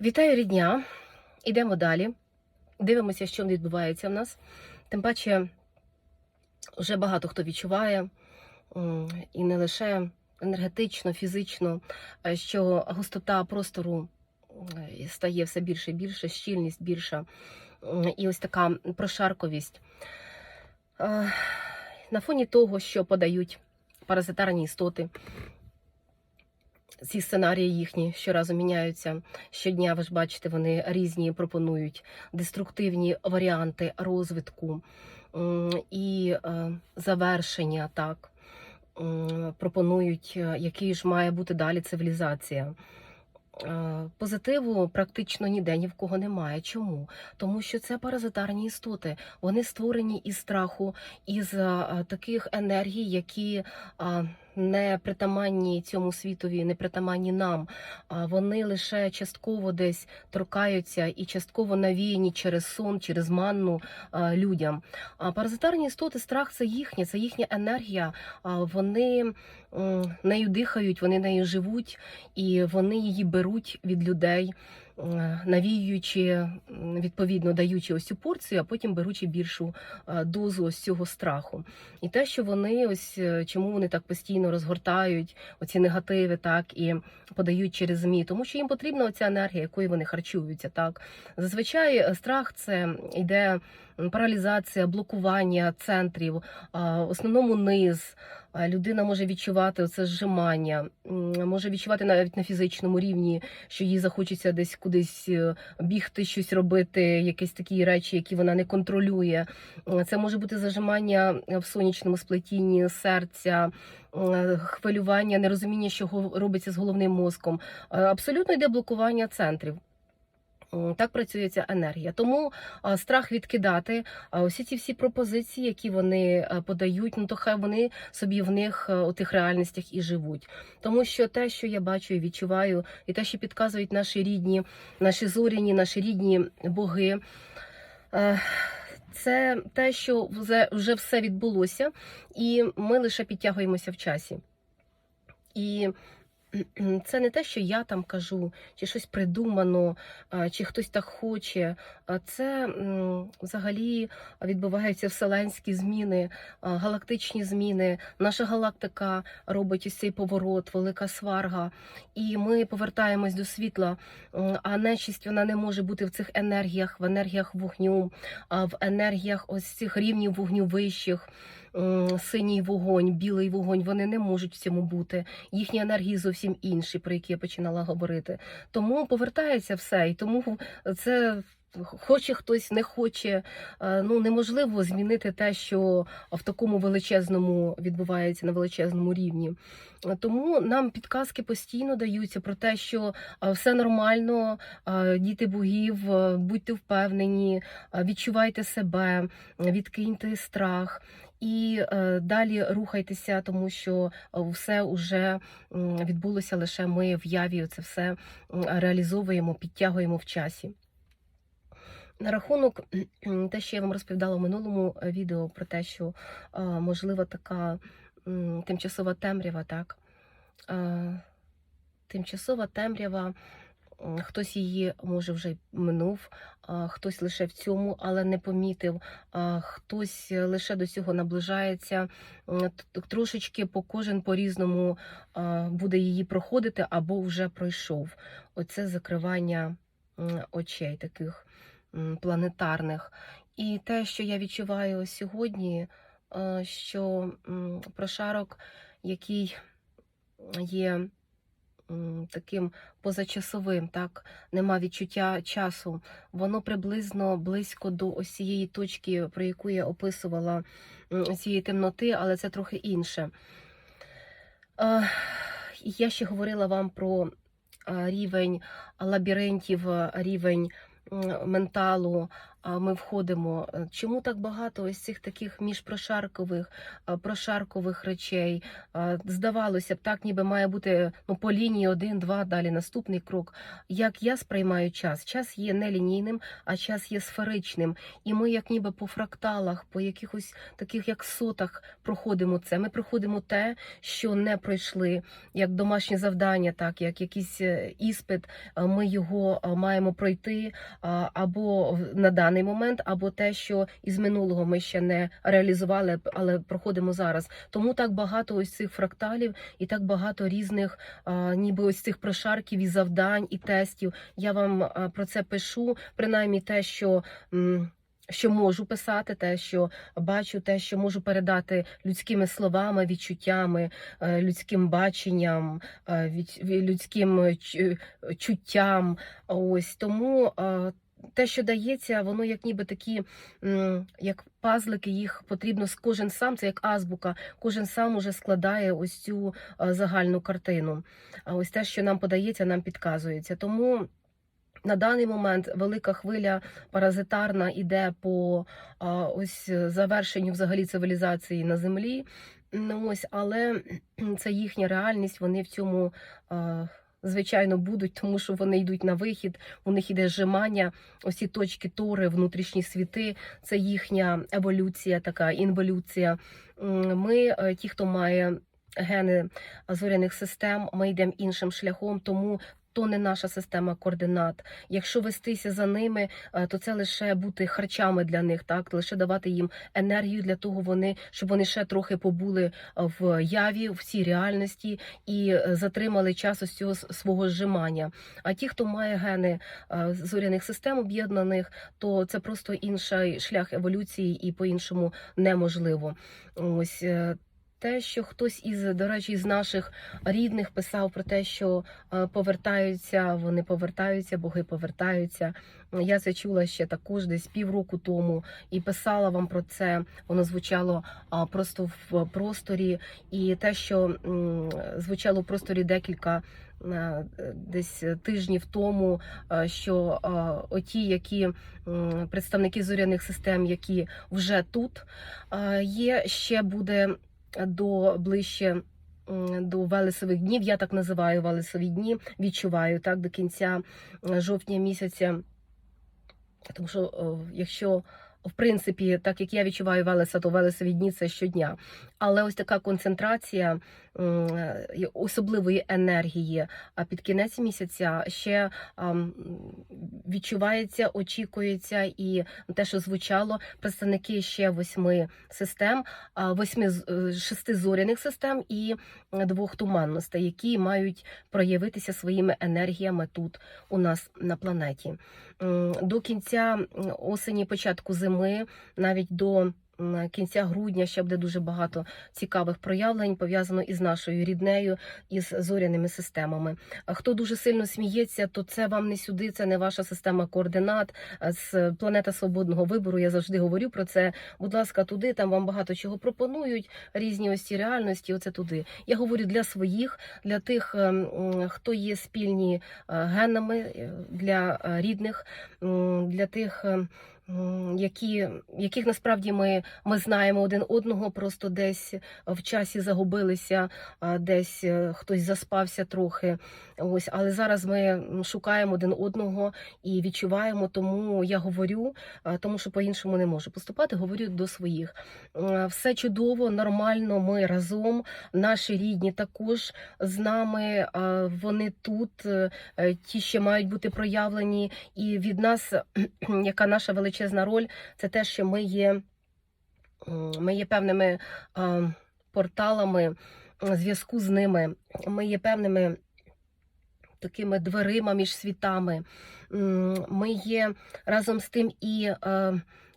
Вітаю рідня. Ідемо далі. Дивимося, що відбувається в нас. Тим паче, вже багато хто відчуває, і не лише енергетично, фізично, е, що густота простору стає все більше і більше, щільність більша. І ось така прошарковість. Е, На фоні того, що подають паразитарні істоти, ці сценарії їхні щоразу міняються. Щодня ви ж бачите, вони різні пропонують деструктивні варіанти розвитку і е, завершення так. Пропонують, е, який ж має бути далі цивілізація. Е, Позитиву практично ніде ні в кого немає. Чому? Тому що це паразитарні істоти. Вони створені із страху, із таких енергій, які не притаманні цьому світові, не притаманні нам. А вони лише частково десь торкаються і частково навіяні через сон, через манну людям. А паразитарні істоти, страх це їхнє, це їхня енергія. А вони нею дихають, вони нею живуть, і вони її беруть від людей. М, Навіюючи, відповідно даючи ось цю порцію, а потім беручи більшу е, дозу ось цього страху. І те, що вони ось е, чому вони так постійно розгортають оці негативи, так і подають через змі, тому що їм потрібна оця енергія, якою вони харчуються. Так зазвичай е, страх це йде паралізація, блокування центрів, в основному низ. Людина може відчувати це зжимання, може відчувати навіть на фізичному рівні, що їй захочеться десь кудись е, бігти, щось робити, якісь такі речі, які вона не контролює. Е, Це може бути зажимання в сонячному сплетінні серця, хвилювання, нерозуміння, що робиться з головним мозком. Е, Абсолютно йде блокування центрів. Так працює ця енергія. Тому страх відкидати усі ці всі пропозиції, які вони подають, ну то хай вони собі в них е, у тих реальностях і живуть. Тому що те, що я бачу і відчуваю, і те, що підказують наші рідні, наші зоряні, наші рідні боги. е, Це те, що вже все відбулося, і ми лише підтягуємося в часі. І це не те, що я там кажу, чи щось придумано, чи хтось так хоче. Це взагалі відбуваються вселенські зміни, галактичні зміни. Наша галактика робить ось цей поворот, велика сварга, і ми повертаємось до світла. А нечисть вона не може бути в цих енергіях, в енергіях вогню, в енергіях ось цих рівнів вогню вищих. М, Синій вогонь, білий вогонь, вони не можуть в цьому бути. Їхні енергії зовсім інші, про які я починала говорити. Тому повертається все, і тому це. Хоче хтось, не хоче, е, ну неможливо змінити те, що в такому величезному відбувається на величезному рівні. Тому нам підказки постійно даються про те, що е, все нормально, е, діти богів, е, будьте впевнені, е, відчувайте себе, відкиньте страх. І е, далі рухайтеся, тому що е, все вже відбулося лише ми в яві. Це все реалізовуємо, підтягуємо в часі. На рахунок те, що я вам розповідала в минулому е, відео про те, що можлива така тимчасова темрява, так. Тимчасова темрява, хтось її може вже минув, хтось лише в цьому, але не помітив, хтось лише до цього наближається. Трошечки по кожен по-різному буде її проходити або вже пройшов. Оце закривання очей таких планетарних. І те, що я відчуваю сьогодні, е, що прошарок, який є таким позачасовим, так нема відчуття часу. Воно приблизно близько до ось точки, про яку я описувала цієї темноти, але це трохи інше. Е, Я ще говорила вам про е, рівень лабіринтів, е, рівень менталу, ми входимо. Е, Чому так багато ось цих таких міжпрошаркових прошаркових речей? Здавалося б, так ніби має бути ну, по лінії один, два, далі наступний крок. Як я сприймаю час? Час є не лінійним, а час є сферичним. І ми, як ніби по фракталах, по якихось таких як сотах, проходимо це. Ми проходимо те, що не пройшли, як домашнє завдання, так як якийсь е, іспит. е, Ми його е, маємо пройти або на даний момент, або те, що із минулого ми ще не реалізували, але проходимо зараз. Тому так багато ось цих фракталів і так багато різних, а, ніби ось цих прошарків і завдань і тестів. Я вам про це пишу, принаймні те, що. що можу писати, те, що бачу, те, що можу передати людськими словами, відчуттями, е, людським баченням, е, від- людським чу- чуттям. Ось тому е, те, що дається, воно як ніби такі, як пазлики, їх потрібно кожен сам, це як азбука, кожен сам уже складає ось цю е, загальну картину. А ось те, що нам подається, нам підказується. Тому. На даний момент велика хвиля паразитарна іде по ось завершенню взагалі цивілізації на землі. Ну, ось, але це їхня реальність. Вони в цьому а, звичайно будуть, тому що вони йдуть на вихід. У них іде зжимання. Ось ці точки тори, внутрішні світи. Це їхня еволюція, така інволюція. Ми, е, ті, хто має гени зоряних систем, ми йдемо іншим шляхом, тому. То не наша система координат. Якщо вестися за ними, е, то це лише бути харчами для них, так лише давати їм енергію для того, вони щоб вони ще трохи побули е, в яві, в цій реальності і е, затримали час ось цього свого зжимання. А ті, хто має гени зоряних систем об'єднаних, то це просто інший шлях еволюції і по-іншому неможливо. Ось. Те, що хтось із, до речі, з наших рідних писав про те, що е, повертаються, вони повертаються, боги повертаються. Я це чула ще також десь півроку тому і писала вам про це. Воно звучало просто в просторі, і те, що звучало в просторі декілька. е, Десь тижнів тому, е, що оті, які представники зоряних систем, які вже тут є, ще буде до ближче до Велесових днів. Я так називаю Велесові дні. Відчуваю так до кінця е, жовтня місяця. Тому що якщо в принципі, так як я відчуваю Велеса, то Велесові дні щодня. Але ось така концентрація особливої енергії а під кінець місяця ще відчувається, очікується, і те, що звучало, представники ще восьми систем, восьми е, шести зоряних систем і двох туманностей, які мають проявитися своїми енергіями тут у нас на планеті. До кінця осені, початку зими, навіть до кінця грудня ще буде дуже багато цікавих проявлень пов'язано із нашою ріднею, із зоряними системами. Хто дуже сильно сміється, то це вам не сюди, це не ваша система координат. З планета свободного вибору я завжди говорю про це. Будь ласка, туди там вам багато чого пропонують. Різні ось ці реальності. Оце туди. Я говорю для своїх, для тих, ем, хто є спільні е, генами, е, для е, рідних, для тих. Які, яких насправді ми, ми знаємо один одного, просто десь в часі загубилися, десь е, хтось заспався трохи. Ось, але зараз ми шукаємо один одного і відчуваємо. Тому я говорю, тому що по-іншому не можу поступати. Говорю до своїх. Все чудово, нормально. Ми разом. Наші рідні також з нами. Вони тут, е, е, ті ще мають бути проявлені. І від нас, яка наша величезна роль, це те, що ми є, ми є певними порталами зв'язку з ними. Ми є певними такими дверима між світами. Ми є разом з тим і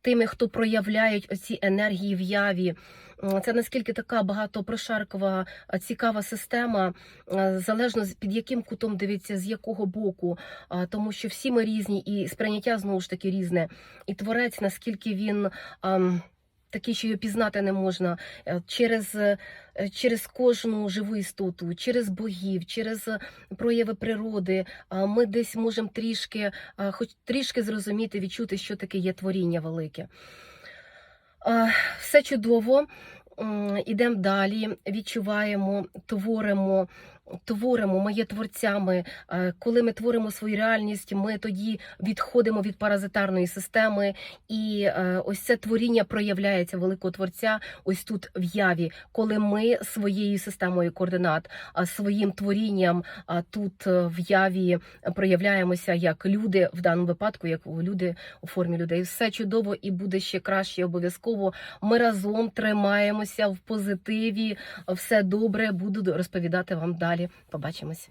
тими, хто проявляють оці енергії в яві. Це наскільки така багатопрошаркова, цікава система, залежно під яким кутом дивиться, з якого боку, тому що всі ми різні, і сприйняття знову ж таки різне. І творець, наскільки він. такий, що його пізнати не можна, е, через, е, через кожну живу істоту, через богів, через прояви природи. Ми десь можемо трішки, хоч трішки зрозуміти, відчути, що таке є творіння велике. Все чудово. Ідемо далі, відчуваємо, творимо. Творимо, ми є творцями. Е, Коли ми творимо свою реальність, ми тоді відходимо від паразитарної системи, і е, ось це творіння проявляється великого творця. Ось тут в яві, коли ми своєю системою координат, своїм творінням тут е, в яві проявляємося як люди в даному випадку, як люди у формі людей. Все чудово і буде ще краще обов'язково. Ми разом тримаємося в позитиві. Все добре. Буду розповідати вам далі. Побачимось.